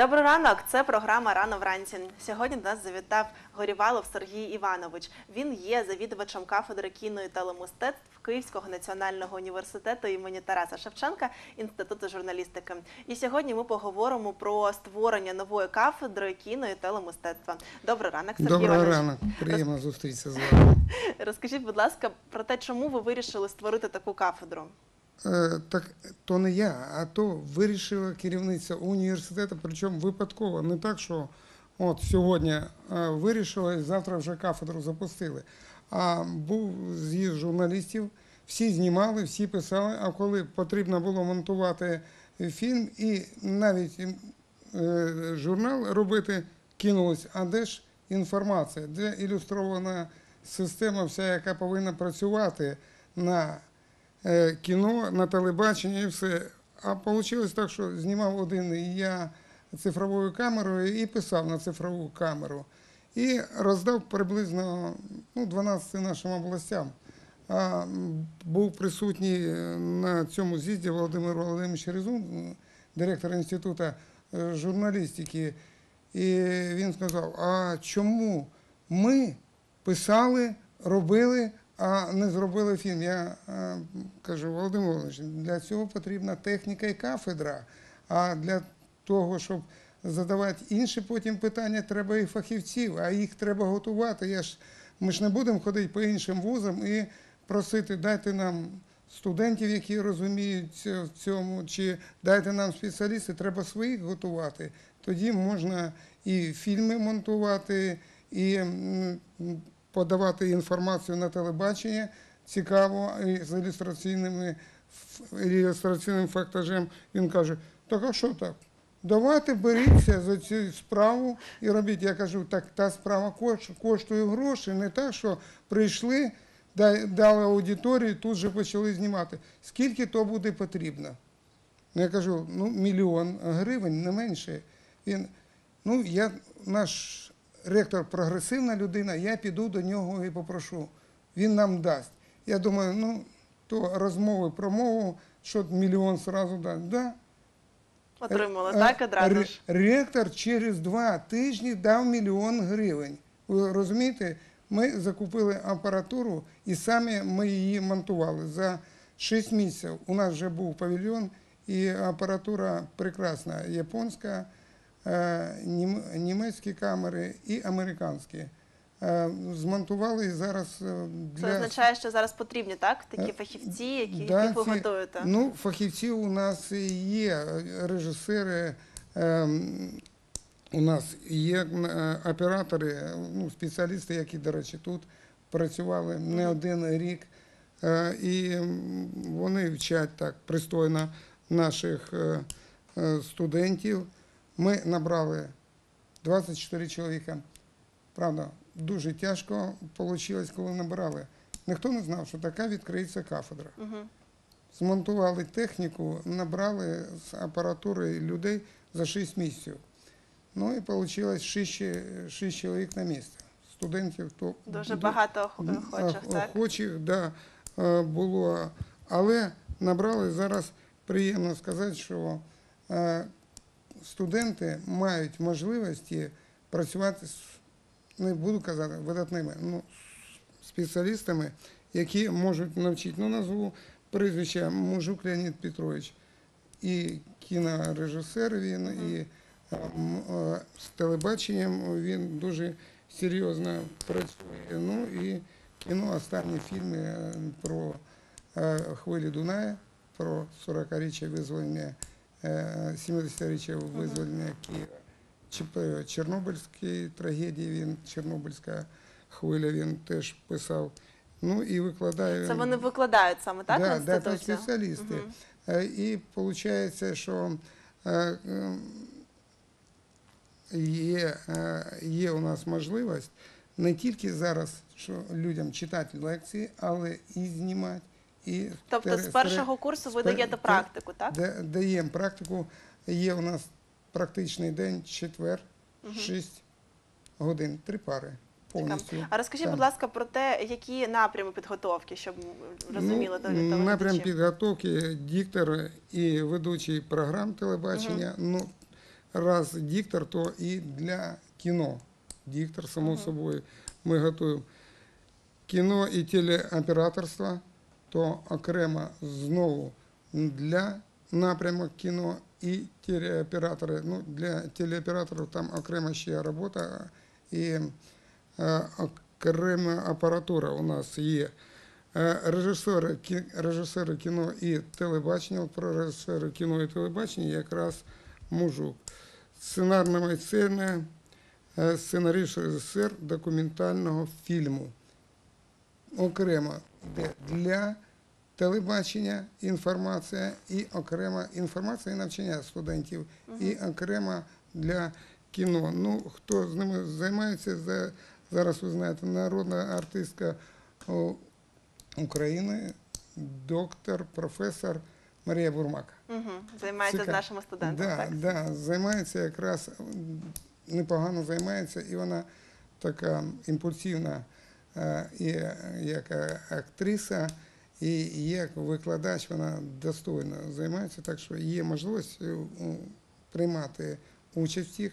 Добрий ранок. Це програма Рано вранці. Сьогодні до нас завітав Горівалов Сергій Іванович. Він є завідувачем кафедри кіно і телемистецтв Київського національного університету імені Тараса Шевченка Інституту журналістики. І сьогодні ми поговоримо про створення нової кафедри кіно і телемистецтва. Добрий ранок, Сергій Доброго Іванович. ранок, приємно зустрітися з вами. Розкажіть, будь ласка, про те, чому ви вирішили створити таку кафедру? Е, так то не я, а то вирішила керівниця університету, причому випадково, не так, що от сьогодні е, вирішила і завтра вже кафедру запустили. А був з'їзд журналістів, всі знімали, всі писали, а коли потрібно було монтувати фільм і навіть е, журнал робити, кинулось, а де ж інформація, де ілюстрована система, вся, яка повинна працювати на кіно, на телебаченні і все. А вийшло так, що знімав один я цифровою камерою і писав на цифрову камеру. І роздав приблизно ну, 12 нашим областям. А був присутній е, на цьому з'їзді Володимир Володимирович Резун, директор інституту е, журналістики. І він сказав: а чому ми писали, робили, а не зробили фільм? Я е, кажу, Володимир Володимирович, для цього потрібна техніка і кафедра. А для того, щоб задавати інші потім питання, треба і фахівців, а їх треба готувати. Я ж, ми ж не будемо ходити по іншим вузам і просити, дайте нам студентів, які розуміються в цьому, чи дайте нам спеціалістів, треба своїх готувати. Тоді можна і фільми монтувати, і подавати інформацію на телебачення цікаво, і з ілюстраційними ілюстраційним фактажем. Він каже: так а що так? Давайте беріться за цю справу і робіть. Я кажу, так та справа коштує гроші, не так, що прийшли, дали аудиторію, тут же почали знімати. Скільки то буде потрібно? Я кажу, ну, мільйон гривень, не менше. Він, ну, я, наш ректор прогресивна людина, я піду до нього і попрошу. Він нам дасть. Я думаю, ну, то розмови про мову, що мільйон зразу дасть. Да. Отримали, Е, так, одразу ж? Ректор через два тижні дав мільйон гривень. Ви розумієте, ми закупили апаратуру і самі ми її монтували. За 6 місяців у нас вже був павільйон, і апаратура прекрасна, японська, німецькі камери і американські. Е, Змонтували і зараз е, Це означає, що зараз потрібні так такі Е, фахівці, які да, ви готуєте. Ну, фахівці у нас є, е, режисери, у нас є е, оператори, е, ну, спеціалісти, які, до речі, тут працювали не один рік. Е, І вони вчать так пристойно наших е, е, студентів. Ми набрали 24 чоловіка. Правда, дуже тяжко вийшло, коли набирали. Ніхто не знав, що така відкриється кафедра. Угу. Змонтували техніку, набрали з апаратури людей за 6 місяців. Ну і вийшло 6, 6 чоловік на місце. Студентів то Дуже ду- багато охочих, так? охочих, да, е, було. Але набрали зараз приємно сказати, що е, студенти мають можливості працювати з, не буду казати, видатними, ну, спеціалістами, які можуть навчити. Ну, назву прізвища Мужук Леонід Петрович. І кінорежисер він, і з телебаченням він дуже серйозно працює. Ну і кіно, останні фільми е, про е, хвилі Дуная, про 40-річчя визволення, 70-річчя визволення Києва. Чорнобильській трагедії він, Чорнобильська хвиля він теж писав. Ну і викладає. Це вони викладають саме так да, да, це спеціалісти. Е, І виходить, що е, е, є, е, є у нас можливість не тільки зараз, що людям читати лекції, але і знімати. І Тобто з першого курсу ви даєте практику, так? Да- Даємо практику. Є у нас практичний день, четвер, Мгм. 6 годин, три пари повністю. А розкажіть, будь ласка, про те, які напрями підготовки, щоб розуміли ну, напрям підготовки диктор і ведучий програм телебачення. Ну, раз диктор, то і для кіно. Диктор, само собою, ми готуємо. Кіно і телеоператорство, то окремо знову для напрямок кіно і телеоператори. Ну, для телеоператорів там окрема ще робота і окрема апаратура у нас є. Е, Режисери, режисери кіно і телебачення, про режисери кіно і телебачення якраз мужук. Сценарна майстерня, сценаріст режисер документального фільму. Окремо йде для телебачення інформація і окрема інформація і навчання студентів, і окремо для кіно. Ну, хто з ними займається, за- зараз ви знаєте, народна артистка України, доктор, професор Марія Бурмака. Угу. Займається Цікаво. з нашими студентами. Да, так? да, займається якраз непогано займається, і вона така імпульсивна і е, як е, актриса, і як викладач вона достойно займається, так що є можливість е, приймати участь в цих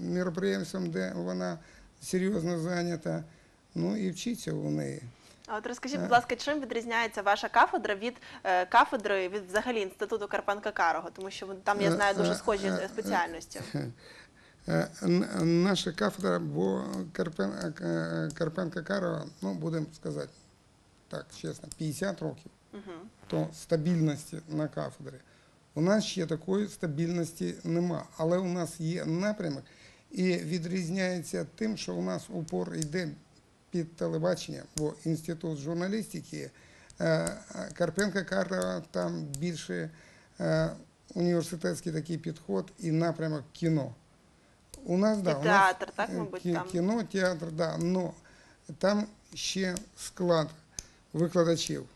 мероприємствах, де вона серйозно зайнята, ну і вчиться у неї. А от розкажіть, Е. будь ласка, чим відрізняється ваша кафедра від е, кафедри від взагалі інституту Карпенка Карого? Тому що вон- там я Е, знаю дуже е, схожі е, спеціальності. Е, Наша кафедра, бо Карпен, е, Карпенка Карова, ну будемо сказати так чесно, 50 років, то стабільності на кафедрі. У нас ще такої стабільності нема, але у нас є напрямок і відрізняється тим, що у нас упор йде під телебачення, бо інститут журналістики е, Карпенка Карова там більше е, університетський такий підход і напрямок кіно. У нас, да, І у нас, так, е, мабуть, кі- там? Кіно, театр, да, но там ще склад викладачів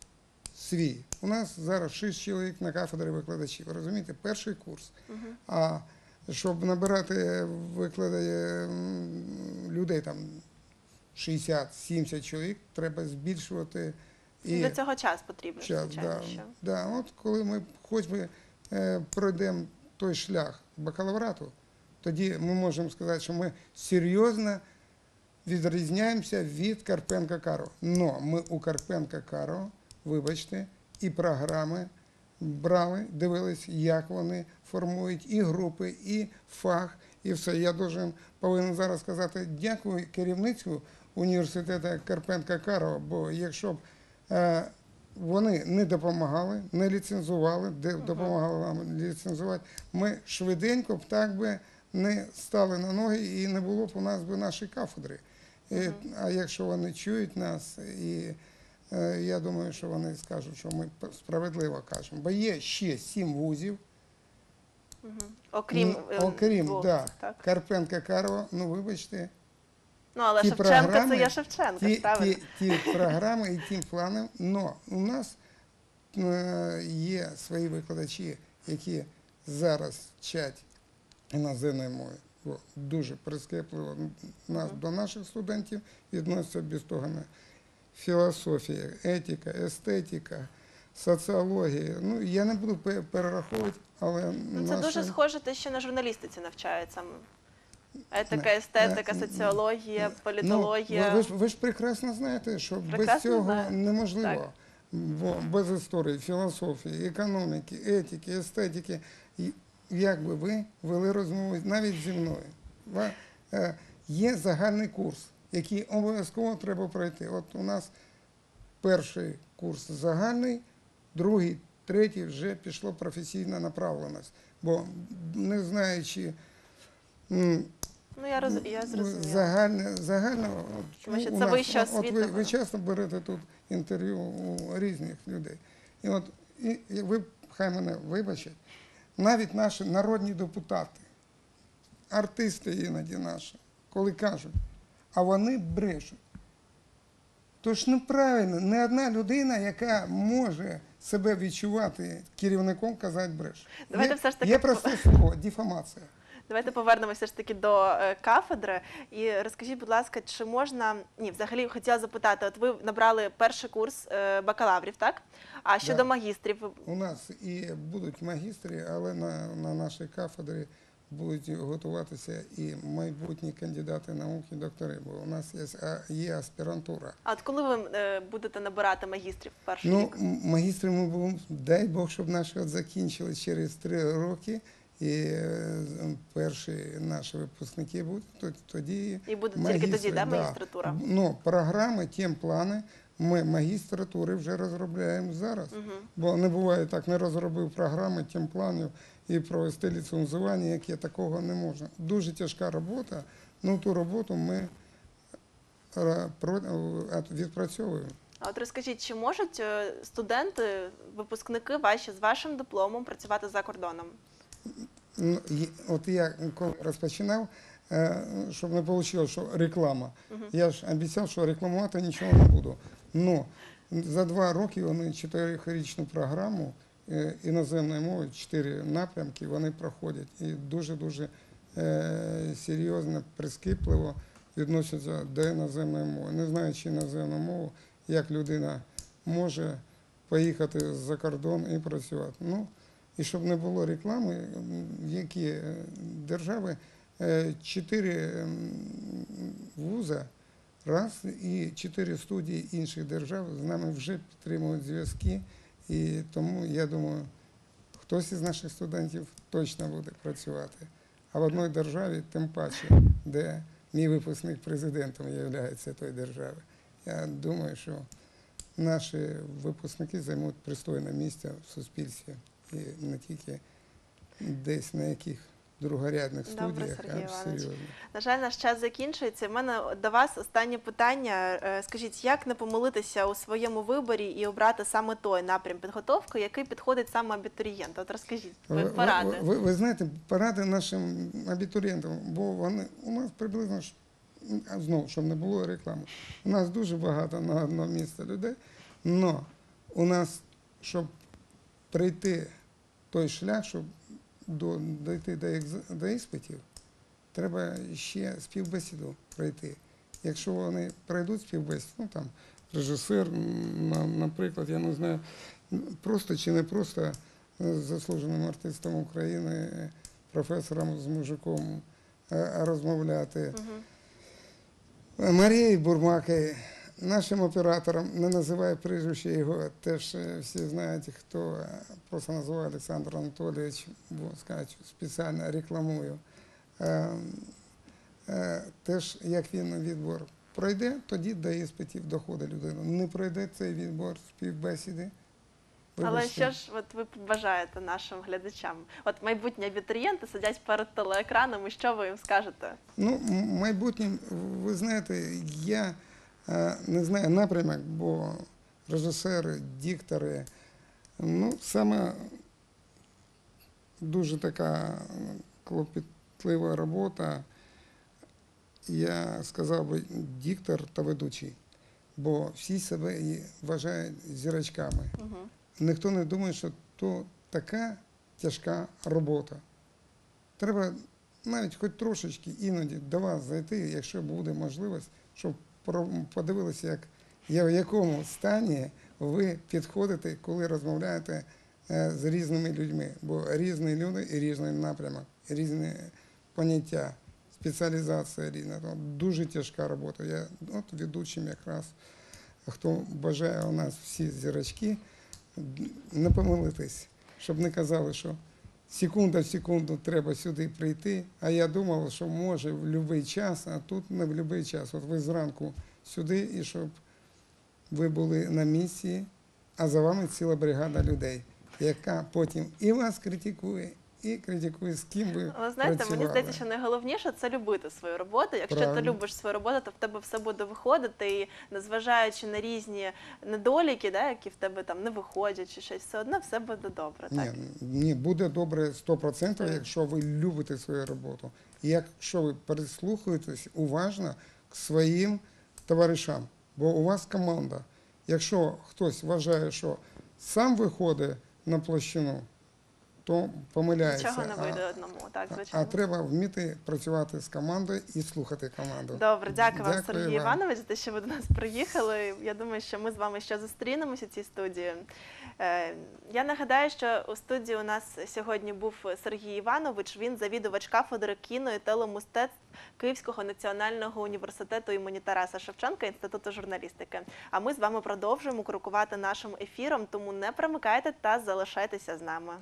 свій. У нас зараз 6 чоловік на кафедрі викладачів. Розумієте, перший курс. А щоб набирати викладає людей там 60-70 чоловік, треба збільшувати і Для цього час потрібен, час. звичайно. Да, що. да. От коли ми хоч би е, пройдемо той шлях бакалаврату, тоді ми можемо сказати, що ми серйозно відрізняємося від Карпенка Каро. Но ми у Карпенка Каро, вибачте, і програми брали, дивились, як вони формують і групи, і фах, і все. Я должен, повинен зараз сказати дякую керівництву університету Карпенка Карова, бо якщо б е, вони не допомагали, не ліцензували, де допомагали вам ліцензувати, ми швиденько б так би не стали на ноги і не було б у нас би нашої кафедри. І, а якщо вони чують нас, і е, я думаю, що вони скажуть, що ми справедливо кажемо. Бо є ще сім вузів, Мгм. Окрім, ну, е, окрім двох да, цих, так? Карпенка Карова, ну вибачте, Ну, але ті Шевченка це є Шевченка, ті, правильно? ті, ті програми і ті плани. Но у нас е, є свої викладачі, які зараз вчать іноземної мови. Бо дуже прискіпливо нас до наших студентів відносяться без того на філософія, етика, естетика, соціологія. Ну, я не буду перераховувати, але Ну, це наші- дуже схоже те, що на журналістиці навчають саме. Етика, естетика, соціологія, Ну, політологія. ви, ви, ж, ви ж прекрасно знаєте, що без цього знаю. неможливо. Так. Бо без історії, філософії, економіки, етики, естетики, і як би ви вели розмову навіть зі мною. Е, Є загальний курс, який обов'язково треба пройти. От у нас перший курс загальний, другий, третій вже пішло професійна направленість. Бо не знаючи Ну, я, роз... я. Загальне, загально, от, Тому що це нас- вища от ви, ви часто берете тут інтерв'ю у різних людей. І от і, і ви хай мене вибачать, навіть наші народні депутати, артисти іноді наші, коли кажуть, а вони брешуть. То ж неправильно, не одна людина, яка може себе відчувати керівником, казати бреш. Давайте є, все ж таки є просте слово дефамація. Давайте повернемося ж таки до е, кафедри. І розкажіть, будь ласка, чи можна ні, взагалі хотіла запитати, от ви набрали перший курс е, бакалаврів, так? А щодо Да. магістрів, У нас і будуть магістри, але на, на нашій кафедрі будуть готуватися і майбутні кандидати наук і доктори, бо у нас є, є аспірантура. А от коли ви е, будете набирати магістрів перший Ну, рік? м- магістри ми будемо, дай Бог, щоб наші от закінчили через три роки, і е, перші наші випускники будуть, тоді І буде тільки тоді, да, да. магістратура? Ну, програми, тим плани ми магістратури вже розробляємо зараз. Угу. Бо не буває так, не розробив програми, тим планів і провести ліцензування, яке такого не можна. Дуже тяжка робота, ну ту роботу ми про- е, відпрацьовуємо. А от розкажіть, чи можуть е, студенти, випускники ваші з вашим дипломом працювати за кордоном? Ну, От я коли розпочинав, е, щоб не вийшло, що реклама. Я ж обіцяв, що рекламувати нічого не буду. Ну, за два роки вони чотирирічну програму е, іноземної мови, чотири напрямки вони проходять і дуже-дуже е, серйозно, прискіпливо відносяться до іноземної мови. Не знаючи іноземну мову, як людина може поїхати за кордон і працювати. Ну, і щоб не було реклами, які е, держави е, чотири вуза раз і чотири студії інших держав з нами вже підтримують зв'язки. І тому я думаю, хтось із наших студентів точно буде працювати. А в одній державі, тим паче, де мій випускник президентом є тої держави. Я думаю, що наші випускники займуть пристойне місце в суспільстві і не тільки десь на яких другорядних Добре, студіях, а серйозно. На жаль, наш час закінчується. У мене до вас останнє питання. Е, Скажіть, як не помилитися у своєму виборі і обрати саме той напрям підготовки, який підходить саме абітурієнту? От розкажіть ви поради. ви, ви, ви знаєте, поради нашим абітурієнтам, бо вони у нас приблизно знову, щоб не було реклами. У нас дуже багато на одно місце людей, але у нас, щоб прийти той шлях, щоб до, дойти до, до іспитів, треба ще співбесіду пройти. Якщо вони пройдуть співбесіду, ну там режисер, на- наприклад, я не знаю, просто чи не просто заслуженим артистом України, е, професором з мужиком е, розмовляти. Мгм. Марією Бурмакою, нашим оператором, не називаю прізвище його, теж е, всі знають, хто е, просто називає Олександр Анатолійович, бо скажуть, спеціально рекламую. Е, е, Теж як він відбор пройде, тоді до іспитів доходить людина. Не пройде цей відбор співбесіди. Але що ж от ви побажаєте нашим глядачам? От майбутні абітурієнти сидять перед телеекраном, і що ви їм скажете? Ну, майбутнім, ви знаєте, я не знаю напрямок, бо режисери, диктори, ну, саме дуже така клопітлива робота, я сказав би, диктор та ведучий, бо всі себе і вважають зірочками. Угу. Ніхто не думає, що то така тяжка робота. Треба навіть хоч трошечки іноді до вас зайти, якщо буде можливість, щоб подивилися, як, я в якому стані ви підходите, коли розмовляєте е, з різними людьми. Бо різні люди і різний напрямок, різні поняття, спеціалізація різна. Дуже тяжка робота. Я от ведучим якраз, хто бажає у нас всі зірочки, не помилитись, щоб не казали, що секунда в секунду треба сюди прийти. А я думав, що може в будь-який час, а тут не в будь-який час. От ви зранку сюди, і щоб ви були на місці, а за вами ціла бригада людей, яка потім і вас критикує, і критикує, з ким ви Але знаєте, мені здається, що найголовніше це любити свою роботу. Якщо ти любиш свою роботу, то в тебе все буде виходити. І незважаючи на різні недоліки, да, які в тебе там не виходять, чи щось, все одно все буде добре. Так? Ні, ні, буде добре 100%, Так. якщо ви любите свою роботу. І якщо ви прислухаєтесь уважно к своїм товаришам, бо у вас команда. Якщо хтось вважає, що сам виходить на площину, то помиляється. Нічого не вийде одному, так, звичайно. а треба вміти працювати з командою і слухати команду. Добре, дякую вам, Дякую Сергій вам. Іванович, за те, що ви до нас приїхали. Я думаю, що ми з вами ще зустрінемося в цій студії. Е, Я нагадаю, що у студії у нас сьогодні був Сергій Іванович. Він завідувач кафедри кіно і телемистецтв Київського національного університету імені Тараса Шевченка Інституту журналістики. А ми з вами продовжуємо крокувати нашим ефіром, тому не примикайте та залишайтеся з нами.